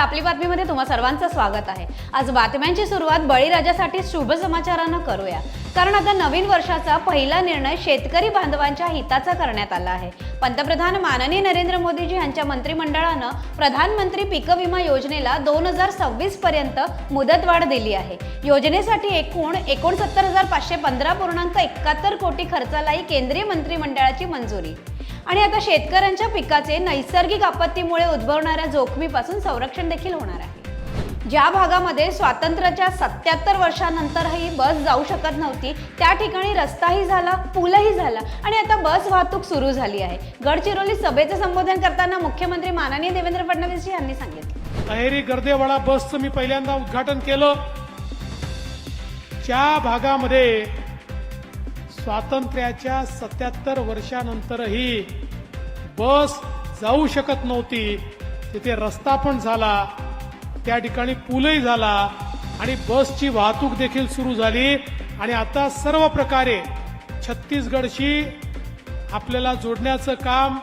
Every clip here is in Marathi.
आपली बातमीमध्ये तुम्हा सर्वांचं स्वागत आहे. आज बातम्यांची सुरुवात बळीराजासाठी शुभ समाचारानं करूया. कारण आता नवीन वर्षाचा पहिला निर्णय शेतकरी बांधवांच्या हिताचा करण्यात आला आहे. पंतप्रधान माननीय नरेंद्र मोदीजी यांच्या मंत्रिमंडळानं प्रधानमंत्री पीक विमा योजनेला दोन हजार सव्वीस पर्यंत मुदतवाढ दिली आहे. योजनेसाठी एकूण एकोणसत्तर हजार पाचशे पंधरा पूर्णांक एकाहत्तर कोटी खर्चालाही केंद्रीय मंत्रिमंडळाची मंजुरी. आणि आता शेतकऱ्यांच्या पिकाचे नैसर्गिक आपत्तीमुळे उद्भवणाऱ्या जोखमीपासून संरक्षण देखील होणार आहे. ज्या भागामध्ये स्वातंत्र्याच्या सत्याहत्तर वर्षानंतरही बस जाऊ शकत नव्हती त्या ठिकाणी रस्ताही झाला पूलही झाला आणि आता बस वाहतूक सुरू झाली आहे. गडचिरोली सभेचं संबोधन करताना मुख्यमंत्री माननीय देवेंद्र फडणवीस यांनी सांगितलं. अहेरी गर्देवाडा बसचं मी पहिल्यांदा उद्घाटन केलं. ज्या भागामध्ये स्वातंत्र्याच्या सत्याहत्तर वर्षानंतरही बस जाऊ शकत नव्हती. तिथे रस्ता पण झाला. त्या ठिकाणी पूलही झाला आणि बसची वाहतूक देखील सुरू झाली. आणि आता सर्व प्रकारे छत्तीसगडशी आपल्याला जोडण्याचं काम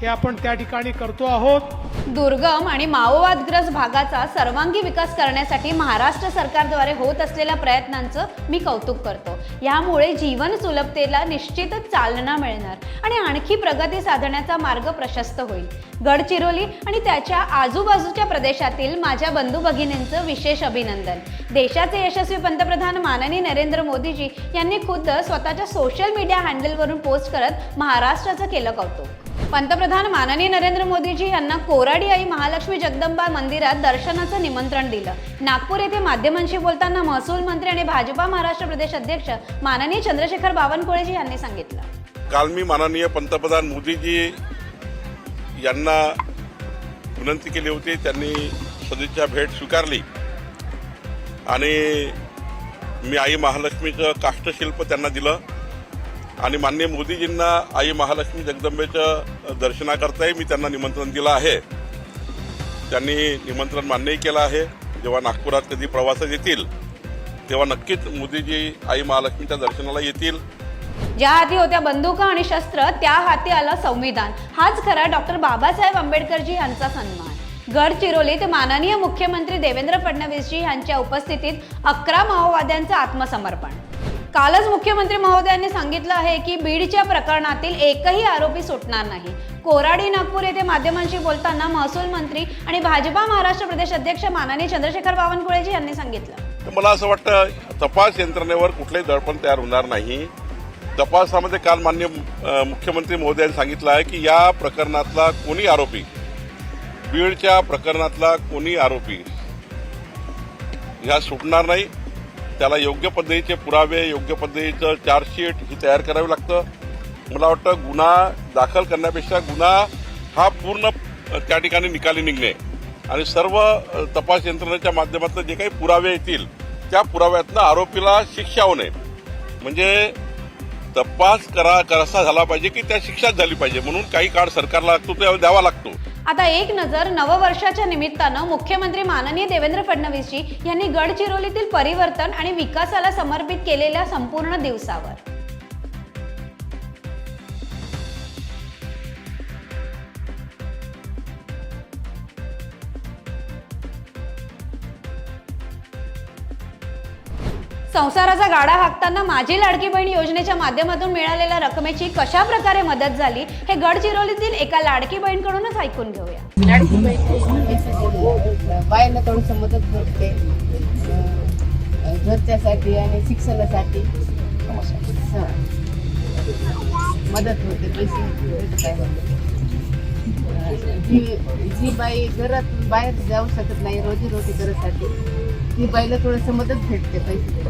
हे आपण त्या ठिकाणी करतो आहोत. दुर्गम आणि माओवादग्रस्त भागाचा सर्वांगी विकास करण्यासाठी महाराष्ट्र सरकारद्वारे होत असलेल्या प्रयत्नांचं मी कौतुक करतो. यामुळे जीवन सुलभतेला निश्चितच चालना मिळणार आणि आणखी प्रगती साधण्याचा मार्ग प्रशस्त होईल. गडचिरोली आणि त्याच्या आजूबाजूच्या प्रदेशातील माझ्या बंधू भगिनींचं विशेष अभिनंदन. देशाचे यशस्वी पंतप्रधान माननीय नरेंद्र मोदीजी यांनी खुद्द स्वतःच्या सोशल मीडिया हँडलवरून पोस्ट करत महाराष्ट्राचं केलं कौतुक. पंतप्रधान माननीय नरेंद्र मोदीजी यांना बोराडी आई महालक्ष्मी जगदंबा मंदिरात दर्शनाचं निमंत्रण दिलं. नागपूर येथे माध्यमांशी बोलताना महसूल मंत्री आणि भाजपा महाराष्ट्र प्रदेश अध्यक्ष माननीय चंद्रशेखर बावनकुळेजी यांनी सांगितलं. काल मी माननीय पंतप्रधान मोदीजी यांना विनंती केली होती. त्यांनी सदिच्छा भेट स्वीकारली. आणि मी आई महालक्ष्मीचं काष्टशिल्प त्यांना दिलं. आणि माननीय मोदीजींना आई महालक्ष्मी जगदंबेचं दर्शनाकरताही मी त्यांना निमंत्रण दिलं आहे. त्यांनी निमंत्रण मान्यही केलं आहे. जेव्हा नागपुरात कधी प्रवासात येतील तेव्हा नक्कीच मोदीजी आई महालक्ष्मीच्या दर्शनाला येतील. ज्या हाती होत्या बंदुका आणि शस्त्र त्या हाती आलं संविधान. हाच खरा डॉक्टर बाबासाहेब आंबेडकरजी यांचा सन्मान. गडचिरोलीत माननीय मुख्यमंत्री देवेंद्र फडणवीसजी यांच्या उपस्थितीत अकरा माओवाद्यांचं आत्मसमर्पण. कालच मुख्यमंत्री महोदयांनी सांगितलं आहे की बीडच्या प्रकरणातील एकही आरोपी सुटणार नाही. कोराडी नागपूर येथे माध्यमांशी बोलताना महसूल मंत्री आणि भाजपा महाराष्ट्र प्रदेश अध्यक्ष माननीय चंद्रशेखर बावनकुळेजी यांनी सांगितलं. तर मला असं वाटतं तपास यंत्रणेवर कुठलंही दडपण तयार होणार नाही. तपासामध्ये काल मान्य मुख्यमंत्री महोदयांनी सांगितलं आहे की या प्रकरणातला कोणी आरोपी बीडच्या प्रकरणातला कोणी आरोपी ह्या सुटणार नाही. त्याला योग्य पद्धतीचे पुरावे योग्य पद्धतीचं चार्जशीट ही तयार करावी लागतं. मला वाटतं गुन्हा दाखल करण्यापेक्षा गुन्हा हा पूर्ण त्या ठिकाणी निकाली निघणे. आणि सर्व तपास यंत्रणेच्या माध्यमातून जे काही पुरावे येतील त्या पुराव्यातनं आरोपीला शिक्षा होणे. म्हणजे तपास करा कसा झाला पाहिजे की त्या शिक्षाच झाली पाहिजे. म्हणून काही काळ सरकारला लागतो त्यावर द्यावा लागतो. आता एक नजर नववर्षाच्या निमित्तानं मुख्यमंत्री माननीय देवेंद्र फडणवीसजी यांनी गडचिरोलीतील परिवर्तन आणि विकासाला समर्पित केलेल्या संपूर्ण दिवसावर. संसाराचा गाडा हाकताना माझी लाडकी बहीण योजनेच्या माध्यमातून मिळालेल्या रकमेची कशा प्रकारे मदत झाली हे गडचिरोलीतील एका लाडकी बहीणकडूनच ऐकून घेऊया. लाडकी बहीण बायला थोडंसं मदत भेटते घरच्यासाठी आणि शिक्षणासाठी. मदत होते पैसे जी जी बाई घरात बाहेर जाऊ शकत नाही रोजी रोटी करण्यासाठी ती बाईला थोडस मदत भेटते पैसे.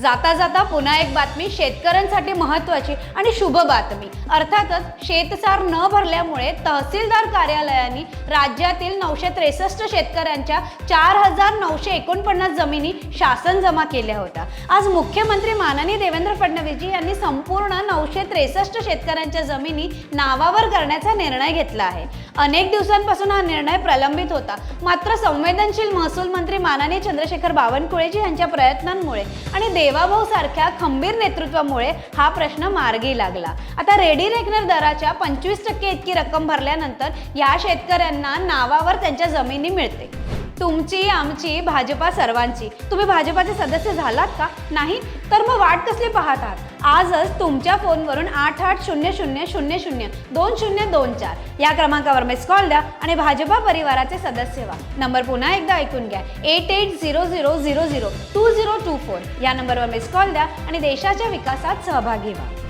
जाता जाता पुन्हा एक बातमी शेतकऱ्यांसाठी महत्वाची आणि शुभ बातमी. अर्थातच शेतसार न भरल्यामुळे तहसीलदार कार्यालयाने राज्यातील नऊशे त्रेसष्ट शेतकऱ्यांच्या चार हजार नऊशे एकोणपन्नास जमिनी शासन जमा केल्या होत्या. आज मुख्यमंत्री माननीय देवेंद्र फडणवीसजी यांनी संपूर्ण नऊशे त्रेसष्ट शेतकऱ्यांच्या जमिनी नावावर करण्याचा निर्णय घेतला आहे. अनेक दिवसांपासून हा निर्णय प्रलंबित होता. मात्र संवेदनशील महसूल मंत्री माननीय चंद्रशेखर बावनकुळेजी यांच्या प्रयत्नांमुळे आणि देवाभाऊ सारख्या खंबीर नेतृत्वामुळे हा प्रश्न मार्गी लागला. आता रेडी रेकनर दराच्या पंचवीस टक्के इतकी रक्कम भरल्यानंतर या शेतकरी शेतकऱ्यांना नावावर त्यांच्या जमिनी मिळते. तुमची आमची भाजपा सर्वांची. तुम्ही भाजपाचे सदस्य झालात का? नाही? तर मग वाट कसली पाहत आहात? आजच तुमच्या फोनवरून आठ आठ शून्य शून्य शून्य शून्य दोन शून्य दोन चार या क्रमांकावर मिस कॉल द्या आणि भाजपा परिवाराचे सदस्य व्हा. नंबर पुन्हा एकदा ऐकून घ्या. Eight eight zero zero zero zero two zero two four या नंबरवर मिस कॉल द्या आणि देशाच्या विकासात सहभागी व्हा.